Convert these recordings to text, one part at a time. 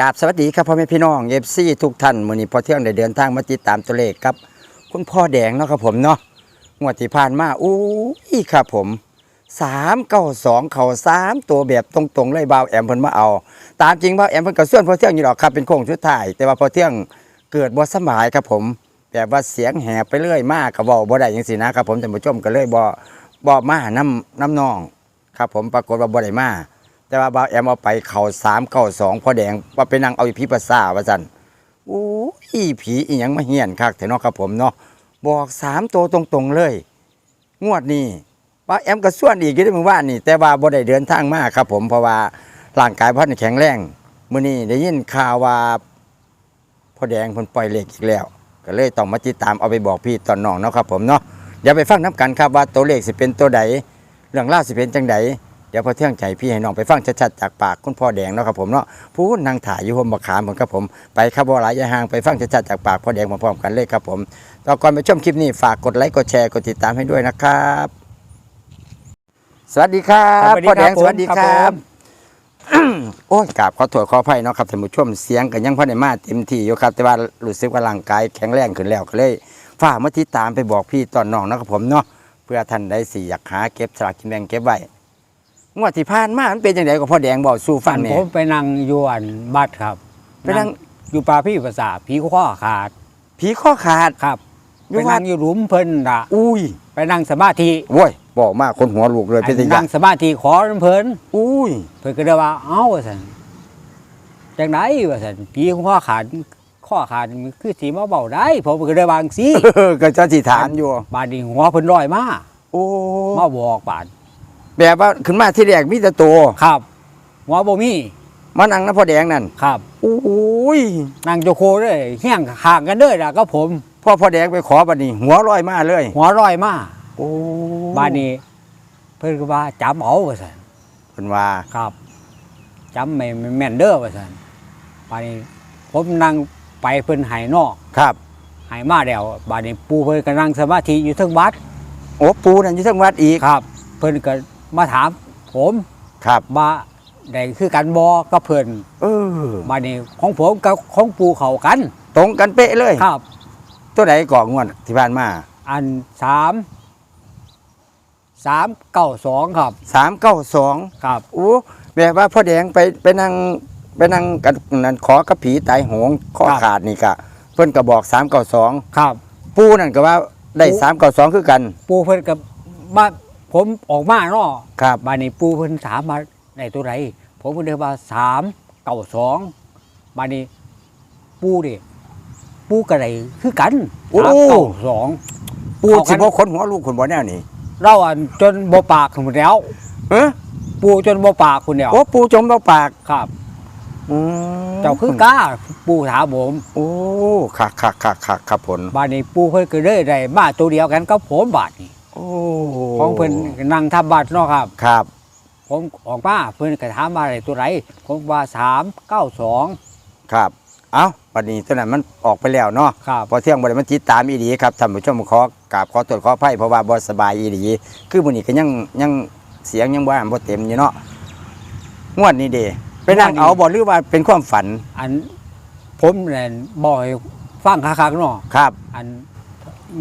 กราบสวัสดีครับพ่อแม่พี่น้องเอฟซีทุกท่านมื้อนี้พอเที่ยงได้เดินทางมาติดตามตัวเลขครับ คุณพ่อแดงเนาะครับผมเนาะงวดที่ผ่านมาอู้ยครับผมสามเก้าสองเข่าสามตัวแบบตรงๆเลยบ่าวแอมเพิ่นมาเอา ตามจริงบ่าวแอมเพิ่นก็ส่วนพอเที่ยงอยู่หรอกครับเป็นโค้งชุดท้ายแต่ว่าพอเที่ยงเกิดบ่สำบายครับผมแบบว่าเสียงแหบไปเรื่อยมากก็เว้าบ่ได้จังซี่นะครับผมท่านผู้ชมก็เลยบ่บ่มาน้ำน้ำนองครับผมปรากฏว่าบ่ได้มา แต่ว่าบ่าวแอมเอาไปเข่าสามเข่าสองพ่อแดงว่าไปนั่งเอาอีผีภาษาว่าสันอู้อีผีอีหยังมาเฮียนคักแต่นาะครับผมเนาะบอกสามตัวตรงๆเลย งวดนี้บ่าแอมก็ส่วนอีกที่ได้มือว่านนี่ แต่ว่าบ่ได้เดินทางมาครับ ผมเพราะว่าร่างกายพ่อแข็งแรงมื้อนี้ได้ยินข่าวว่าพ่อแดงเพิ่นปล่อยเหลขอีกแล้ว ก็เลยต้องมาติดตามเอาไปบอกพี่ตอนน้องเนาะครับผมเนาะเดี๋ยวไปฟังน้กันครับว่าตัวเลขสิเป็นตัวใดเรื่องราสิเป็นจังใด เดี๋ยวพอเที่ยงใจพี่ให้น้องไปฟังชัดๆจากปากคุณพ่อแดงเนาะครับผมเนาะผู้นางถ่ายอยู่ห่มบักขามเหมือนครับผมไปครับบ่หลายอยาห่างไปฟังชัดๆจากปากพ่อแดงพร้อมๆกันเลยครับผมต่อก่อนไปชมคลิปนี้ฝากกดไลค์กดแชร์กดติดตามให้ด้วยนะครับ สวัสดีครับสวัสดีพ่อคแดรับงสวัสดีคผมครัรับบผมโอ้ยกราบขอโทษขออภัยเนาะครับท่านผู้ชมเสียงกันยังพอได้มาเต็มที่อยู่ครับ แต่ว่ารู้สึกว่าร่างกายแข็งแรงขึ้นแล้วก็เลยฝากมาติดตามไปบอกพี่ตอนน้องเนาะครับผมเนาะเพื่อท่านได้สิอยากหาเก็บสลากกินแบ่งเก็บไว้ งวดที่ผ่านมามันเป็นจังไดก็พ่อแดงบอกสู้ฟัฝังนแหผน่มไปนั่งอยู่อันบัดครับไปนั่ง อยู่ป่าพี่ภาษาผีข้อขาดผีข้อขาด ครับอยู่ไปวันั่ดงอยู่หลุมเพิ่นละอุ้ยไปนั่งสมาธิโว้ยบอกมากคนหัวลูกเลยเป็นตันั่งสมาธิขอน้ำเพิ่นอุ้ยเพิ่นก็เลยว่าเอ้าว่าซั่นจังไดว่าซั่นผีข้อขาดข้อขาดมันคือสีมาเบาได้ ผมก็เลยว่าจังซี่เออก็จะสิถามอยู่บาดนี้หัวเพิ่นลอยมาโอ้มาบอกบาด แบบว่าขึ้นมาที่แรกมีแต่ตัวครับหัวบ่มีมานั่งนะพ่อแดงนั่นครับอุ้ยนั่งโจโคเลยเฮี้ยงห่างกันเด้อล่ะก็ผมพ่อพ่อแดงไปขอบัดนี้ หัวลอยมาเลย หัวลอยมาโอ้บ้านนี้ เพิ่นก็ว่าจำเอาว่าซั่นเพิ่นว่าครับจำไม่ไม่แม่นเด้อว่าซั่นบ้านนี้ ผมนั่งไปเพิ่นให้นอกครับให้มาแล้วบ้านนี้ปู่เพิ่นก็นั่งสมาธิอยู่เทั้งวัดโอ้ปูนั่นอยู่ทั้งวัดอีกครับ เพิ่นก็ มาถามผมครับว่าได้คือกันบ่ก็เพิ่นเออบ้านนี้ของผมกับของปู่เข้ากัน ตรงกันเป๊ะเลยครับ ตัวไหนก่องวดที่ผ่านมา อันสามสามเก้าสองครับสามเก้าสองครับโอ้แบบว่าพ่อแดงไปไปนั่งไปนั่งกันนั่นขอกับผีตายโหงข้อครับขาดนี่กะเพิ่นก็บอกสามเก้าสองครับ ปูนั่นก็ว่าได้ปูสามเก้าสองคือกัน ปู่เพิ่นก็มา ผมออกมาเนาะครับบ้านนี้ปูเพิ่นถามมาในตัวไหนผมก็เดินว่าสามเก้าสองบ้านนี้ปูดิปูกระไรคือกันสามเก้าสองปูเข้ากันสิบ่คนหัวลูกคนบ่แนวนี่เราอะจนบ่ปากหมดแล้ว เอ้อปูจนบ่ปากคุณเดียวโอ้ปูจมเบาปากครับ อืมเจ้าคือกล้าปูถามผมโอ้คักคักคักคักครับผลบ้านนี้ปูเพิ่นก็เลยได้มาตัวเดียวกันก็ผมบาทนี่ โอ้ของเพิ่นนั่งทับบัตรเนาะครับ ครับ ผมออกมาเพิ่นก็ถามมาอะไรตัวไหนผมว่าสามเก้าสองครับ เอ้าวันนี้ตัวนั้นมันออกไปแล้วเนาะครับพอเที่ยงบ่ได้มันติดตามอีดีครับท่านผู้ชมขอกราบขอตรวจขออภัยเพราะว่าบ่สบายอีดีคือมื้อนี้ก็ยังยังเสียงยังบ่บ่เต็มอยู่เนาะงวดนี้เด้ไปนั่งเอาบ่หรือว่าเป็นความฝัน อัน ผมเนี่ยบอกให้ฟังคักๆเนาะครับ อัน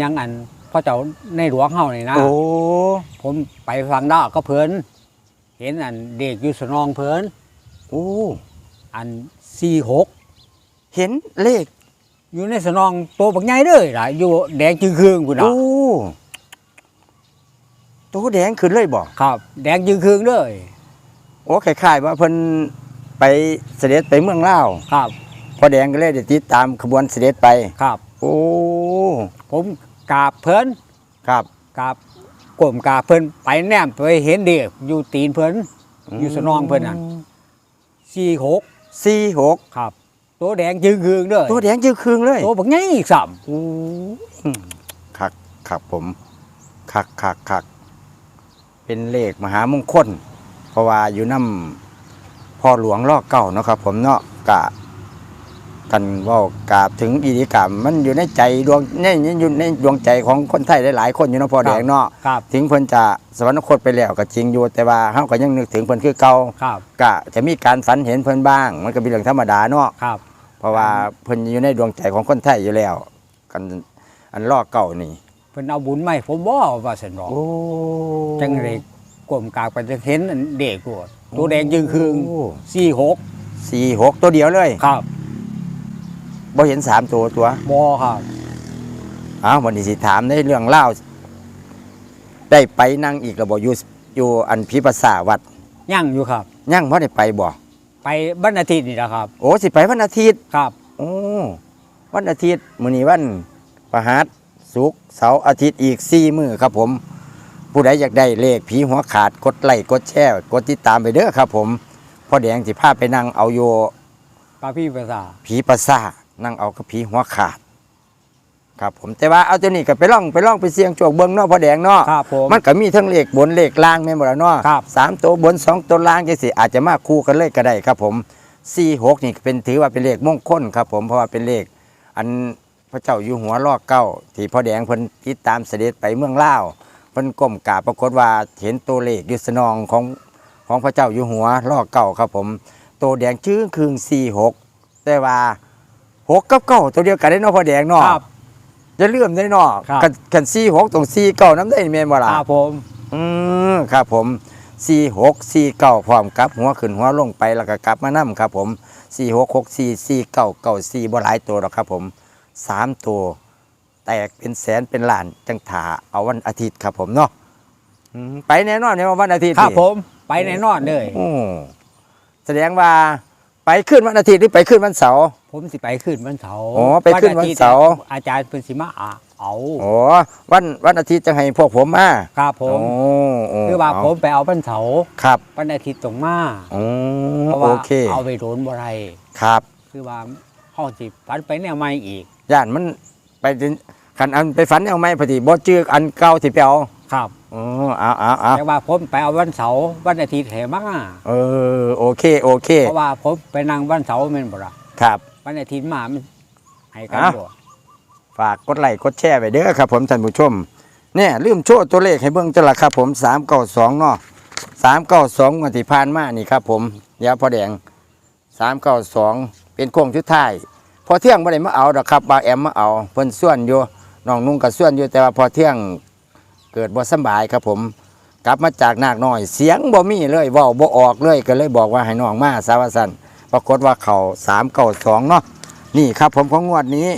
ยังอัน พ่อเจ้าในหลวงเฮานี่นะโอ้ผมไปฟังดาวก็เพิ่นเห็นอันเด็กอยู่สนองเพิ่นโอ้อันสี่หกเห็นเลข อยู่ในสนองโตบักใหญ่เด้อล่ะอยู่แดงจึงคืองพุ่นน่ะโอ้ตัวแดงขึ้นเลยบ่ครับ แดงจึงคืองเด้อโอ้คล้ายๆว่าเพิ่นไปเสด็จไปเมืองลาวครับพอแดงก็เลยได้ติดตามขบวนเสด็จไปครับ โอ้ผม กราบเพิ่นครับ กราบกลมกราบเพิ่นไปแนมไปเห็นเด็กอยู่ตีนเพิ่นอยู่สนองเพิ่นน่ะสี่หกสี่หกครับ ตัวแดงจึงคืองเด้อตัวแดงจือคืองเลยตัวบักใหญ่อีกซ้ำโอ้อืมคักคักผมคักคักคักเป็นเลขมหามงคลเพราะว่าอยู่น้ำพ่อหลวงลอกเก่าเนาะครับ ผมเนาะกะ กันเว่ากราบถึงอีดีกรรมมันอยู่ในใจดวงในอยู่ในดวงใจของคนไทยหลายๆคนอยู่เนาะพ่อแดงเนาะครับ ถึงเพิ่นจะสวรรคตไปแล้วก็จริงอยู่แต่ว่าเฮาก็ยังนึกถึงเพิ่นคือเก่าครับก็จะมีการฝันเห็นเพิ่นบ้าง มันก็เป็นเรื่องธรรมดาเนาะครับ เพราะว่าเพิ่นอยู่ในดวงใจของคนไทยอยู่แล้ว กันอันลอกเก่านี่เพิ่นเอาบุญมาให้ผมบ่ว่าซั่นบ่โอ้จังเลยกลมกากไปจะเห็นอันเด็กตัวตัวแดงจึงคืงโอ้สี่หกสี่หกตัวเดียวเลยครับ บ่เห็นสามตัวตัวบอครับอ้าววันนี้สิถามในเรื่องเล่าวได้ไปนั่งอีกระบ่อยู่อยู่อันพิภาษาวัดยั่งอยู่ครับ ยังบ่ได้ไปบ่ไปวันอาทิตย์นี่แหละครับ โอ้สิไปวันอาทิตย์ครับ โอ้วันอาทิตย์มื้อนี้วันพฤหัสศุกร์เสาร์อาทิตย์อีก4มื้อครับผม ผู้ใดอยากได้เลขผีหัวขาดกดไลค์กดแชร์กดติดตามไปเด้อครับ ผมพ่อแดงสิพาไปนั่งเอาโยปลาพี่ภาษาผีประสาท นั่งเอากับผีหัวขาด ครับผมแต่ว่าเอาตัวนี้ก็ไปล่องไปล่องไปเสี่ยงโชคเบิ่งเนาะพ่อแดงเนาะครับผมมันก็มีทั้งเลขบนเลขล่างแม่นบ่ล่ะเนาะครับ สามตัวบนสองตัวล่างจังซี่อาจจะมาคู่กันเลยก็ได้ครับผมสี่หกนี่ก็เป็นถือว่าเป็นเลขมงคลครับ ผมเพราะว่าเป็นเลข อันพระเจ้าอยู่หัวลอกเก้าที่พ่อแดงเพิ่นติดตามเสด็จไปเมืองลาวเพิ่นก้มกราบปรากฏว่าเห็นตัวเลขอยู่สนองของของพระเจ้าอยู่หัวลอกเก้าครับผม ตัวแดงชื่อคืงสี่หกแต่ว่า หกกับเก้าตัวเดียวกันได้เนาะพ่อแดงเนาะครับ จะเลื่อมได้เนาะครับ กันกันสี่หกตรงสี่เก้าน้ำได้แม่นบ่ล่ะ ครับผมอืมครับผมสี่หกสี่เก้าพร้อมกับ หัวขึ้นหัวลงไปแล้วก็กลับมานํครับผมสี่หกหกสี่สี่เก้าเก้าสี่บ่หลายตัวหรอกครับผมสามตัว แตกเป็นแสนเป็นล้านจังถาเอาวันอาทิตย์ครับผมเนาะอืมไปแน่นอนเนี่ยวันอาทิตย์ครับนี่ผมไปแน่นอนเลย โอ้แสดงว่า ไปขึ้นวันอาทิตย์หรือไปขึ้นวันเสาร์ ผมสิไปขึ้นวันเสาร์อ๋อไปขึ้นวันเสาร์อทิตย์อาจารย์เพิ่นสิมาอะเอาโอ้วันวันอาทิตย์จะให้พวกผมมาครับผโอ้มโอ้คือว่าเผมไปเอาวันเสาร์ครับวันอาทิตย์ตรงมาโอ้เพราะโอว่าเคเอาไปโดนบ่ไรครับ คือว่าห้องสิฝันไปแนวใหม่อีกย่านมันไปถึงคันอันไปฝันเอาไหมพอดีบ่จื้ออันเก่าที่ไปเอาครับอ๋อเอาเอาเอาแต่ว่าผมไปเอาวันเสาร์วันอาทิตย์แถมมาเออโอเคโอเค เพราะว่าผมไปนั่งวันเสาร์แม่นบ่ล่ะครับ วันอาทิตย์มามันให้กันอะบ่ฝากกดไลค์กดแชร์ไปเด้อครับผมท่านผู้ชมเนี่ยลืมโชว์ตัวเลขให้เบิ่งจังละครับผม392เนาะ392วันที่ผ่านมานี่ครับ ผมเดี๋ยวพอแดง392เป็นโค้งชุดท้ายพอเที่ยงบ่ได้มาเอาดอกครับบาวแอมมาเอาเพิ่นส่วนอยู่น้องนุ่งก็ส่วนอยู่แต่ว่าพอเที่ยง เกิดบ่สบายครับผม กลับมาจากนากน้อย เสียงบ่มีเลยว้าบ่ออกเลยก็เลยบอกว่าให้น้องมาสาวสันปรากฏว่าเขาสามเก้าสองเนาะนี่ครับผมของงวดนี้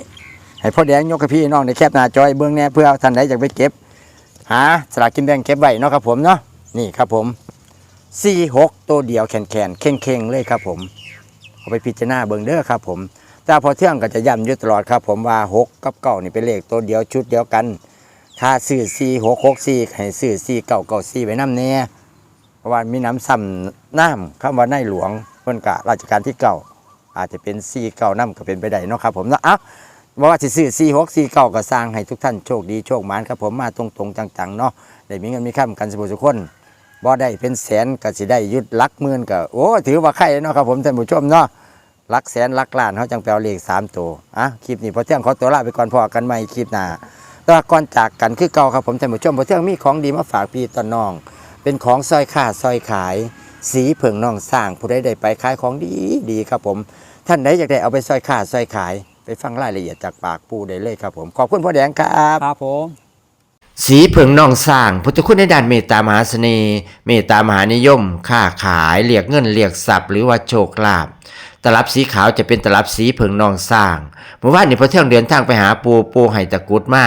ให้พ่อแดงยกกับพี่น้องในแคบหน้าจอยเบื้องแน่เพื่อท่านใดอยากไปเก็บ หาสลากกินแบ่งเก็บไว้เนาะครับผมเนาะนี่ครับผมสี่หกตัวเดียวแขนแขนๆเข่งเข่งเลยครับผมเอาไปพิจารณาเบิ่งเด้อครับผมแต่พอเที่ยงก็จะย้ำอยู่ตลอดครับผมว่าหกกับเก้านี่เป็นเลขตัวเดียวชุดเดียวกัน ถ้าซื้อสี่หกหกสี่ให้ซื้อสี่เก้าเก้าสี่ไว้น้ำแน่เพราะว่ามีน้ำซ้ำน้ำคำว่าในหลวงเพิ่นกะราชการที่เก่าอาจจะเป็นสี่เก้าน้ำก็เป็นไปได้เนาะครับผมเนาะอ้าว่าว่าสิซื้อสี่หกสี่เก้าก็สร้างให้ทุกท่านโชคดีโชคหมานครับผมมาตรงๆจังๆเนาะได้มีเงินมีค่ำกันสมุทุกคนบ่ได้เป็นแสนก็สิได้ยุดลักหมื่นก็โอ้ถือว่าใครเนาะครับผมท่านผู้ชมเนาะลักแสนลักล้านเขาจังแปลเลขสามตัวอะคลิปนี้พอเที่ยงขอตัวลาไปก่อนพอกันใหม่คลิปหน้า แต่ว่าก่อนจากกันคือเก่าครับผมท่านผู้ชมพอเที่ยงมีของดีมาฝากพี่ตอนน้อง เป็นของซอยขาซอยขาย สีเผิงน้องสร้างผู้ใดได้ไปขายของดีดีครับผม ท่านใดอยากได้เอาไปซอยขาซอยขาย ไปฟังรายละเอียดจากปากปูได้เลยครับผมขอบคุณพ่อแดงครับครับผมสีเผิงนองสร้างพุทธคุณในด้านเมตตามหาเสน่ห์เมตตามหานิยม ค้าขายเรียกเงินเรียกทรัพย์หรือว่าโชคลาภตลับสีขาวจะเป็นตลับสีเผิงนองสร้างเมื่อวานนี้พอเที่ยงเดินทางไปหาปูปูไห้ตะกรุดมา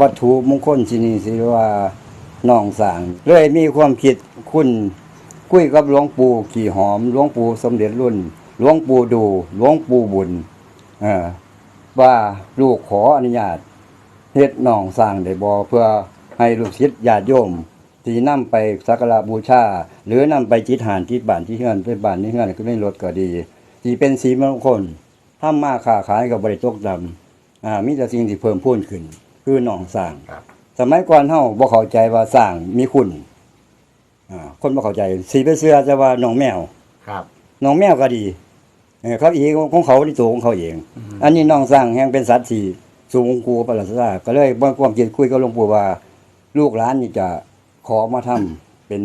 วัตถุมงคลที่นี่สิว่าน้องสางเลยมีความคิดคุณคุยกับหลวงปู่ขี่หอมหลวงปู่สมเด็จรุ่นหลวงปู่ดูหลวงปู่บุญว่าลูกขออนุญาตเฮ็ดหนองสร้างได้บ่เพื่อให้ลูกศิษย์ญาติโยมที่นำไปสักการะบูชาหรือนำไปจิตหานที่บ้านที่เฮือนไปบ้านที่เฮือนก็ไม่ลดก็ดีที่เป็นสีมงคลทำมาค้าขายก็บ่ได้ตกดำอ่ามีแต่สิ่งที่เพิ่มพูนขึ้น คือหนองสร้าง ครับ สมัยก่อนเฮาบ่เข้าใจว่าสร้างมีคุณอ่าคนบ่เข้าใจสีไปเสื้อจะว่าหนองแมวครับน้องแมวก็ดีเออเขาเองของเขาที่ตัวของเขาเองอันนี้น้องสร้างแห่งเป็นสัตว์ที่สูงกูประหลาดซาก็เลยบ่ความคิดคุยกับหลวงปู่ว่า ลูกหลานนี่จะขอมาทำเป็น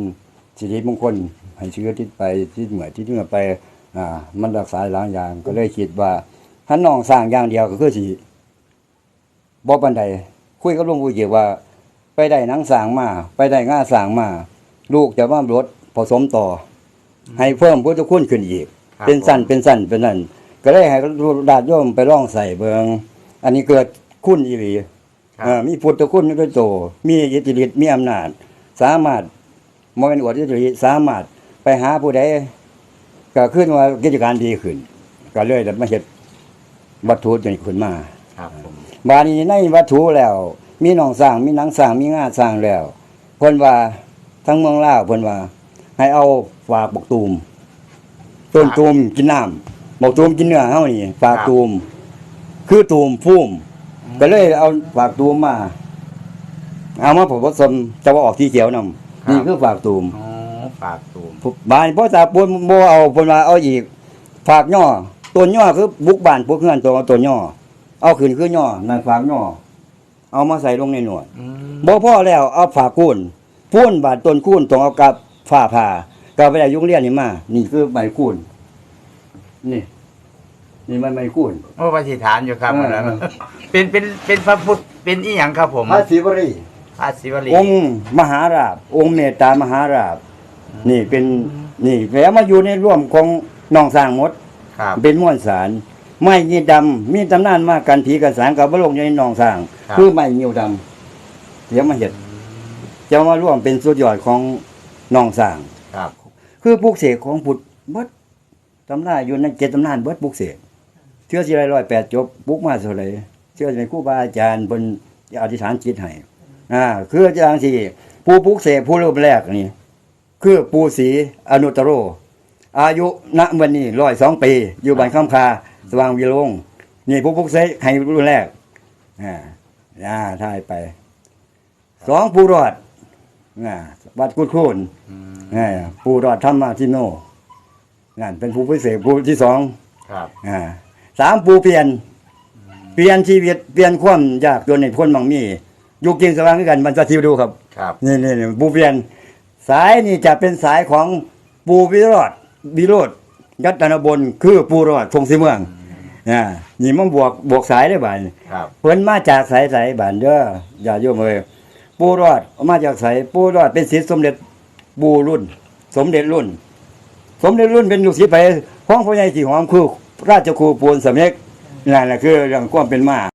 สิริมงคลให้เชื้อที่ไปที่เหมือนที่เหมือนไป อ่า มันรักษาหลายอย่างก็เลยคิดว่าถ้าน้องสร้างอย่างเดียวก็คือสิ บ่ปานใดคุยกับหลวงปู่เกี่ยวว่า ไปได้หนังสร้างมา ไปได้ง่าสร้างมา ลูกจะมารถผสมต่ออให้เพิ่มพุทธคุณขึ้นอีก ครับเป็นสั้นเป็นสั้นเป็นนั่นก็เลยให้ดาดโยมไปล่องใส่เบิงอันนี้เกิดคุณอีหลีครับ เอ่อมีพุทธคุณด้วยโตมีอิทธิฤทธิ์มีอำนาจ สามารถมเป็นอวดอิทธิฤทธิ์สามารถไปหาผู้ใดก็ขึ้นว่ากิจการดีขึ้น ก็เลยได้มาเฮ็ดวัตถุจนขึ้นมา ครับผม บาดนี้ในวัตถุแล้ว มีหนองสร้างมีหนังสร้างมีงาสร้างแล้วเพิ่นว่าทั้งเมืองลาวเพิ่นว่า ให้เอาฝากบกตูมต้นตูมกินน้ำบกตูมกินเนื้อเฮานี่ฝากตูม คือตูมพุ่มก็เลยเอาฝากตูมมา เอามาผสมจะว่าออกที่เขียวนำนี่คือฝากตูมอ๋อฝากตูมบ้านพ่อตาปูนบ่เอาเพิ่นว่าเอาอีกฝากย่อต้นย่อคือบุกบ้านพวกเฮือนตัวต้นย่อ เอาขึ้นคือย่อนั่นฝากย่อเอามาใส่ลงในหนวดอืมบ่พอแล้วเอาฝากคูนพูนบาดต้นคูนต้องเอากับฝ้าผ่าก็ไปได้ยุงเรียนนี่มานี่คือใบคูนนี่ นี่มันใบคูนโอ้ปฏิฐานอยู่ครับเออวันนั้นเป็นเป็นเป็นพระพุทธเป็นอีหยังครับผมพระศิวรีพระศิวลีองค์มหาราบ องค์เมตตามหาราบ นี่เป็นนี่แล้วมาอยู่ในร่วมของน้องสร้างหมดครับเป็นม้วนสาร ไม้ยีดำมีตำนานมากกันผีกันสารกับบลงอยู่ในหนองสร้างครับ คือไม้เงียวดำเดี๋ยวมาเห็ดจะมาร่วมเป็นสุดยอดของหนองสร้าง ครับ คือปลูกเสกของพุทธเบิดตำนานอยู่ในเจ็ดตำนานเบิดปลูกเสกเชื่อสิไรร้อยแปดจบปลูกมาเท่าไหรเชื่อในครูบาอาจารย์บนอธิษฐานจิตให้อ่าคืออาจารย์ที่ผู้ปลูกเสกผู้รูปแรกนี่ คือปูศรีอนุตตโร อายุณวันนี้ร้อยสองปี อยู่บ้านคำคา สว่างวิโรงนี่ผู้พุกเสกให้รุ่นแรกอ่าอ่าถ่ายไป สองปูรอดอ่าวัดกุดคูนอ่าปูรอดธรรมาทิโนนั่นเป็นผู้พิเศษผู้ที่สองครับอ่าสามปูเปลี่ยน เปลี่ยนชีวิตเปลี่ยนความยากจนในพ้นบางมีอยู่กินสว่างด้วยกันมันจะทิวดูครับ ครับนี่นี่นี่ปูเพียน สายนี่จะเป็นสายของปูวิโรธวิโรธยัตนบนคือปูรอดทงสีเมือง อ่านี่มันบวกบวกสายได้บ่านครับ เพิ่นมาจากสายสายบ้านเด้ออย่าโยมเอ้ยปูรอดมาจากสายปูรอดเป็นศิษย์สมเด็จปูรุ่น สมเด็จรุ่น สมเด็จรุ่นเป็นลูกศิษย์ไปห้องพ่อใหญ่ที่หอมคือราชครูปูนสำเร็จนั่นแหละคือเรื่องความเป็นมา